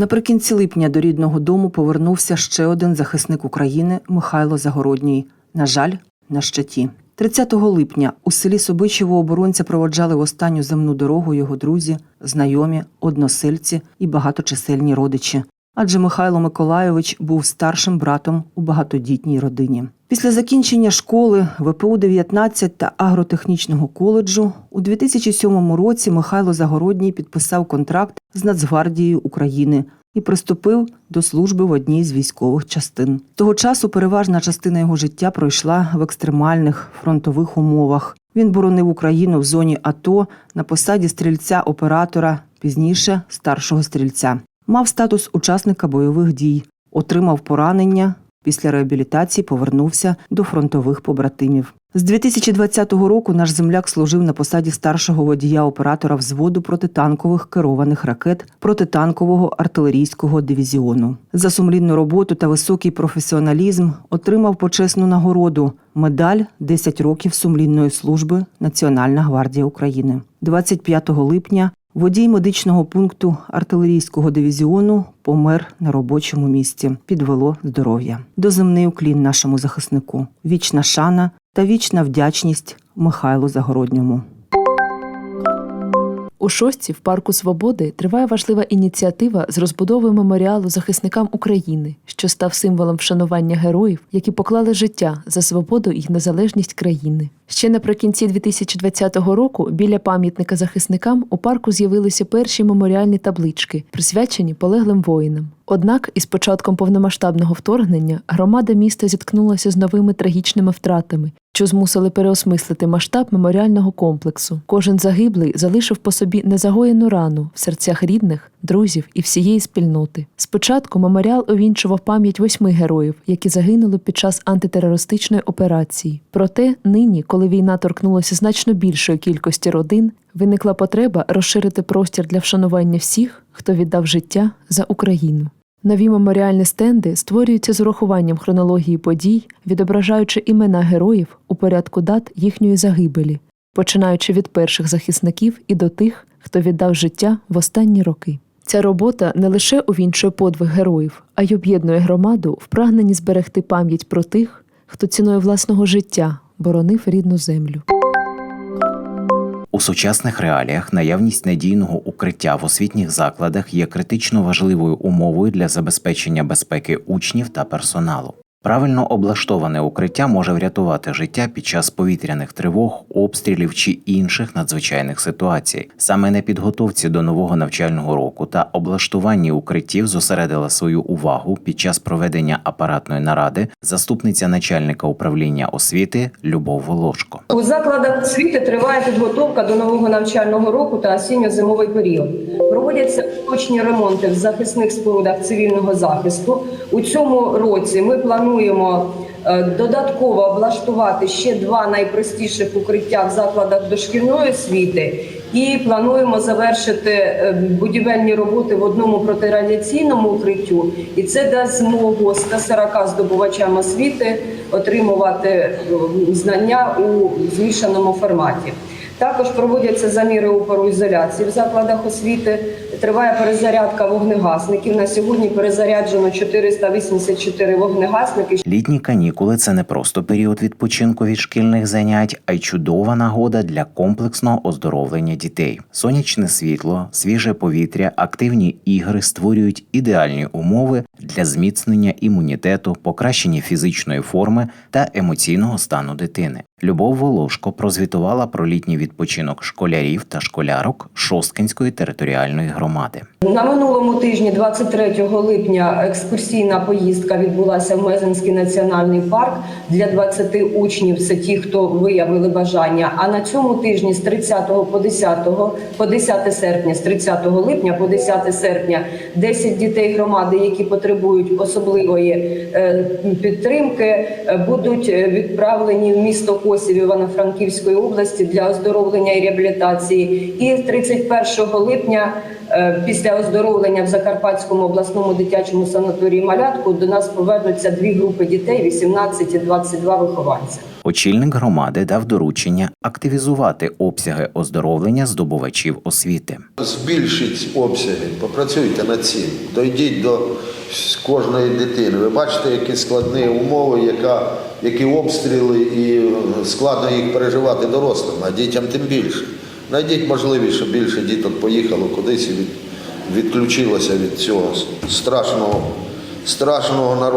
Наприкінці липня до рідного дому повернувся ще один захисник України Михайло Загородній. На жаль, на щиті. 30 липня у селі Собичево оборонця проводжали в останню земну дорогу його друзі, знайомі, односельці і багаточисельні родичі. Адже Михайло Миколайович був старшим братом у багатодітній родині. Після закінчення школи ВПУ 19 та агротехнічного коледжу у 2007 році Михайло Загородній підписав контракт з Нацгвардією України і приступив до служби в одній з військових частин. Того часу переважна частина його життя пройшла в екстремальних фронтових умовах. Він боронив Україну в зоні АТО на посаді стрільця-оператора, пізніше старшого стрільця. Мав статус учасника бойових дій, отримав поранення. Після реабілітації повернувся до фронтових побратимів. З 2020 року наш земляк служив на посаді старшого водія оператора взводу протитанкових керованих ракет протитанкового артилерійського дивізіону. За сумлінну роботу та високий професіоналізм отримав почесну нагороду медаль 10 років сумлінної служби Національна гвардія України. 25 липня Водій медичного пункту артилерійського дивізіону помер на робочому місці. Підвело здоров'я. Доземний уклін нашому захиснику. Вічна шана та вічна вдячність Михайлу Загородньому. У шостці в парку Свободи триває важлива ініціатива з розбудови меморіалу захисникам України, що став символом вшанування героїв, які поклали життя за свободу і незалежність країни. Ще наприкінці 2020 року біля пам'ятника захисникам у парку з'явилися перші меморіальні таблички, присвячені полеглим воїнам. Однак, із початком повномасштабного вторгнення громада міста зіткнулася з новими трагічними втратами, що змусили переосмислити масштаб меморіального комплексу. Кожен загиблий залишив по собі незагоєну рану в серцях рідних, друзів і всієї спільноти. Спочатку меморіал увінчував пам'ять восьми героїв, які загинули під час антитерористичної операції. Проте нині, коли війна торкнулася значно більшої кількості родин, виникла потреба розширити простір для вшанування всіх, хто віддав життя за Україну. Нові меморіальні стенди створюються з урахуванням хронології подій, відображаючи імена героїв у порядку дат їхньої загибелі, починаючи від перших захисників і до тих, хто віддав життя в останні роки. Ця робота не лише увінчує подвиг героїв, а й об'єднує громаду в прагненні зберегти пам'ять про тих, хто ціною власного життя боронив рідну землю. У сучасних реаліях наявність надійного укриття в освітніх закладах є критично важливою умовою для забезпечення безпеки учнів та персоналу. Правильно облаштоване укриття може врятувати життя під час повітряних тривог, обстрілів чи інших надзвичайних ситуацій. Саме на підготовці до нового навчального року та облаштуванні укриттів зосередила свою увагу під час проведення апаратної наради заступниця начальника управління освіти Любов Волошко. У закладах освіти триває підготовка до нового навчального року та осінньо-зимовий період. Проводяться точні ремонти в захисних спорудах цивільного захисту. У цьому році ми плануємо е, додатково облаштувати ще два найпростіших укриття в закладах дошкільної освіти. І плануємо завершити е, будівельні роботи в одному протирадіаційному укриттю, і це дасть змогу 140 здобувачам освіти отримувати е, знання у змішаному форматі. Також проводяться заміри опору ізоляції в закладах освіти. Триває перезарядка вогнегасників. На сьогодні перезаряджено 484 вогнегасники. Літні канікули це не просто період відпочинку від шкільних занять, а й чудова нагода для комплексного оздоровлення дітей. Сонячне світло, свіже повітря, активні ігри створюють ідеальні умови для зміцнення імунітету, покращення фізичної форми та емоційного стану дитини. Любов Волошко прозвітувала про літній відпочинок школярів та школярок Шосткинської територіальної громади. На минулому тижні, 23 липня, екскурсійна поїздка відбулася в Мезенський національний парк для 20 учнів. Це ті, хто виявили бажання. А на цьому тижні з 30 по 10, по 10 серпня, з 30 липня по 10 серпня, 10 дітей громади, які потребують особливої е, підтримки, е, будуть е, відправлені в місто спосіб Івано-Франківської області для оздоровлення і реабілітації. І 31 липня, після оздоровлення в Закарпатському обласному дитячому санаторії Малятку, до нас повернуться дві групи дітей 18 і 22 вихованця. Очільник громади дав доручення активізувати обсяги оздоровлення здобувачів освіти. Збільшіть обсяги, попрацюйте над цим, дойдіть до кожної дитини. Ви бачите, які складні умови, яка, які обстріли, і е, складно їх переживати дорослим, а дітям тим більше. Знайдіть можливість, щоб більше діток поїхало кудись і від, відключилося від цього страшного, страшного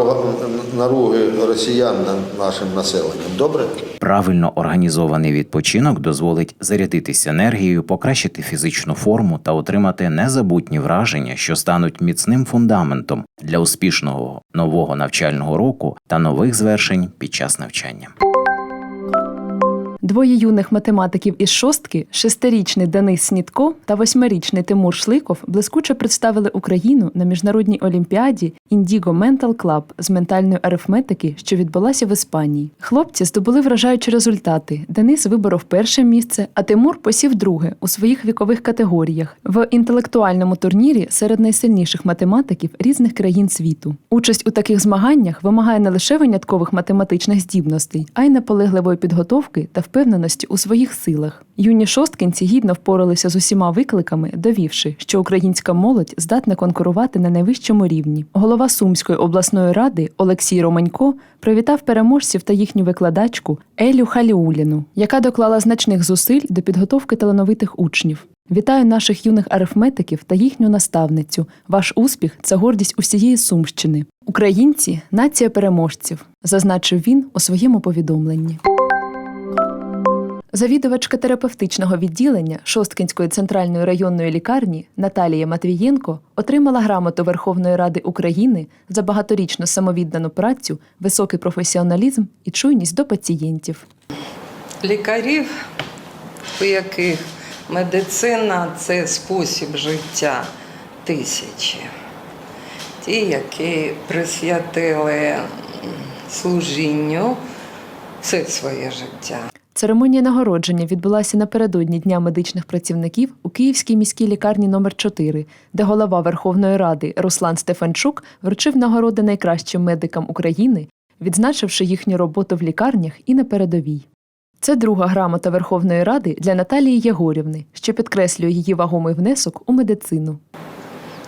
наруги росіян над нашим населенням. Добре? Правильно організований відпочинок дозволить зарядитися енергією, покращити фізичну форму та отримати незабутні враження, що стануть міцним фундаментом для успішного нового навчального року та нових звершень під час навчання. Двоє юних математиків із шостки, шестирічний Денис Снітко та восьмирічний Тимур Шликов, блискуче представили Україну на міжнародній олімпіаді Indigo Mental Club з ментальної арифметики, що відбулася в Іспанії. Хлопці здобули вражаючі результати. Денис виборов перше місце, а Тимур посів друге у своїх вікових категоріях в інтелектуальному турнірі серед найсильніших математиків різних країн світу. Участь у таких змаганнях вимагає не лише виняткових математичних здібностей, а й наполегливої підготовки та впевненості у своїх силах. Юні шосткинці гідно впоралися з усіма викликами, довівши, що українська молодь здатна конкурувати на найвищому рівні. Голова Сумської обласної ради Олексій Романько привітав переможців та їхню викладачку Елю Халіуліну, яка доклала значних зусиль до підготовки талановитих учнів. Вітаю наших юних арифметиків та їхню наставницю. Ваш успіх це гордість усієї Сумщини. Українці нація переможців, зазначив він у своєму повідомленні. Завідувачка терапевтичного відділення Шосткинської центральної районної лікарні Наталія Матвієнко отримала грамоту Верховної Ради України за багаторічну самовіддану працю, високий професіоналізм і чуйність до пацієнтів. лікарів, у яких медицина це спосіб життя тисячі. Ті, які присвятили служінню все своє життя. Церемонія нагородження відбулася напередодні Дня медичних працівників у Київській міській лікарні номер 4 де голова Верховної Ради Руслан Стефанчук вручив нагороди найкращим медикам України, відзначивши їхню роботу в лікарнях і на передовій. Це друга грамота Верховної Ради для Наталії Єгорівни, що підкреслює її вагомий внесок у медицину.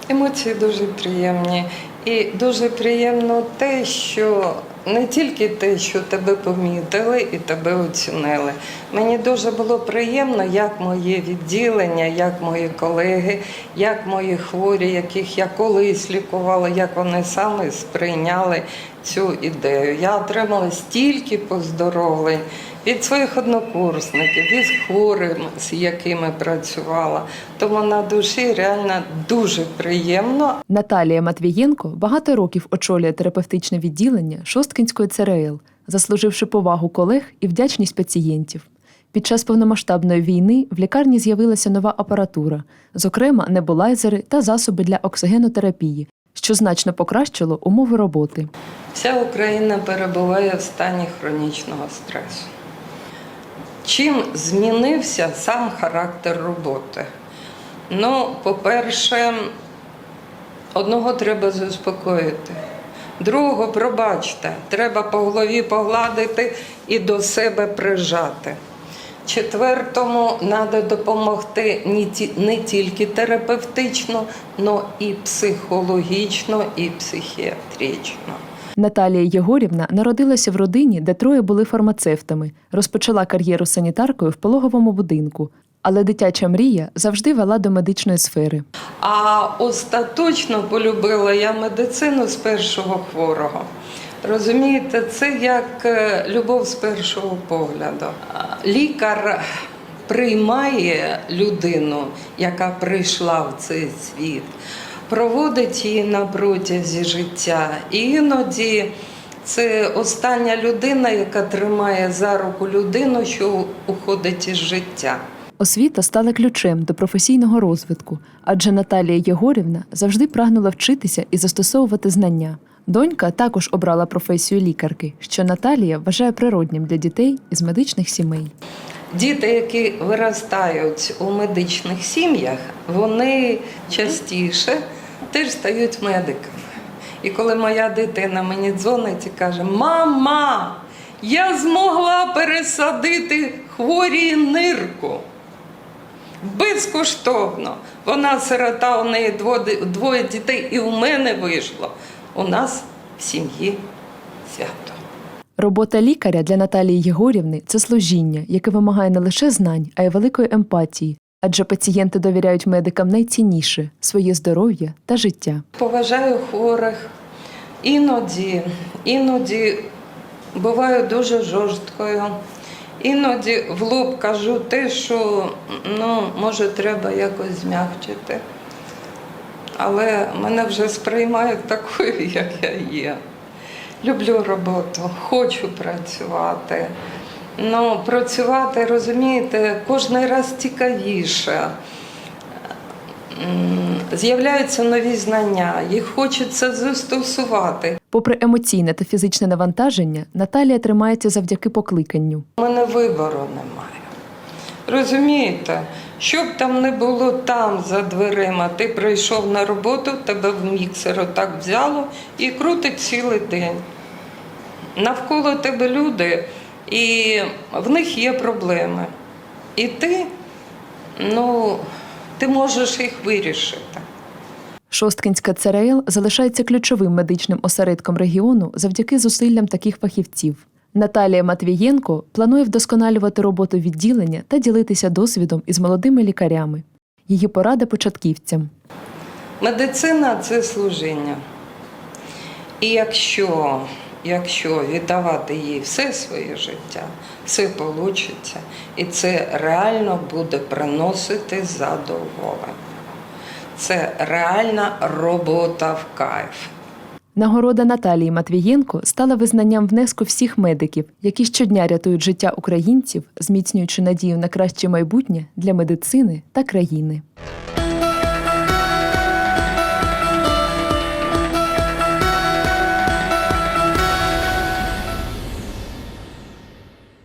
Емоції дуже приємні. І дуже приємно те, що не тільки те, що тебе помітили і тебе оцінили. Мені дуже було приємно, як моє відділення, як мої колеги, як мої хворі, яких я колись лікувала, як вони саме сприйняли цю ідею. Я отримала стільки поздоровлень від своїх однокурсників, від хворих, з якими працювала. Тому на душі реально дуже приємно. Наталія Матвієнко багато років очолює терапевтичне відділення Шосткинської ЦРЛ, заслуживши повагу колег і вдячність пацієнтів. Під час повномасштабної війни в лікарні з'явилася нова апаратура, зокрема небулайзери та засоби для оксигенотерапії, що значно покращило умови роботи. Вся Україна перебуває в стані хронічного стресу. Чим змінився сам характер роботи? Ну, по-перше, одного треба заспокоїти, другого пробачте, треба по голові погладити і до себе прижати. Четвертому треба допомогти не тільки терапевтично, але і психологічно, і психіатрично. Наталія Єгорівна народилася в родині, де троє були фармацевтами, розпочала кар'єру санітаркою в пологовому будинку. Але дитяча мрія завжди вела до медичної сфери. А остаточно полюбила я медицину з першого хворого. Розумієте, це як е, любов з першого погляду. Лікар приймає людину, яка прийшла в цей світ, проводить її на протязі життя. І іноді це остання людина, яка тримає за руку людину, що уходить із життя. Освіта стала ключем до професійного розвитку, адже Наталія Єгорівна завжди прагнула вчитися і застосовувати знання. Донька також обрала професію лікарки, що Наталія вважає природнім для дітей із медичних сімей. Діти, які виростають у медичних сім'ях, вони частіше теж стають медиками. І коли моя дитина мені дзвонить і каже: Мама, я змогла пересадити хворій нирку. Безкоштовно. Вона сирота, у неї двоє дітей, і у мене вийшло. У нас в сім'ї свято. Робота лікаря для Наталії Єгорівни це служіння, яке вимагає не лише знань, а й великої емпатії, адже пацієнти довіряють медикам найцінніше своє здоров'я та життя. Поважаю хворих. Іноді, іноді буваю дуже жорсткою. Іноді в лоб кажу те, що ну, може треба якось змягчити. Але мене вже сприймають такою, як я є. Люблю роботу, хочу працювати. Ну, працювати, розумієте, кожен раз цікавіше. З'являються нові знання, їх хочеться застосувати. Попри емоційне та фізичне навантаження, Наталія тримається завдяки покликанню. У мене вибору немає. Розумієте, що б там не було там за дверима, ти прийшов на роботу, тебе в міксер отак взяло і крутить цілий день. Навколо тебе люди, і в них є проблеми. І ти, ну, ти можеш їх вирішити. Шосткинська ЦРЛ залишається ключовим медичним осередком регіону завдяки зусиллям таких фахівців. Наталія Матвієнко планує вдосконалювати роботу відділення та ділитися досвідом із молодими лікарями. Її порада початківцям. Медицина це служіння. І якщо, якщо віддавати їй все своє життя, все вийде, і це реально буде приносити задоволення. Це реальна робота в кайф. Нагорода Наталії Матвієнко стала визнанням внеску всіх медиків, які щодня рятують життя українців, зміцнюючи надію на краще майбутнє для медицини та країни.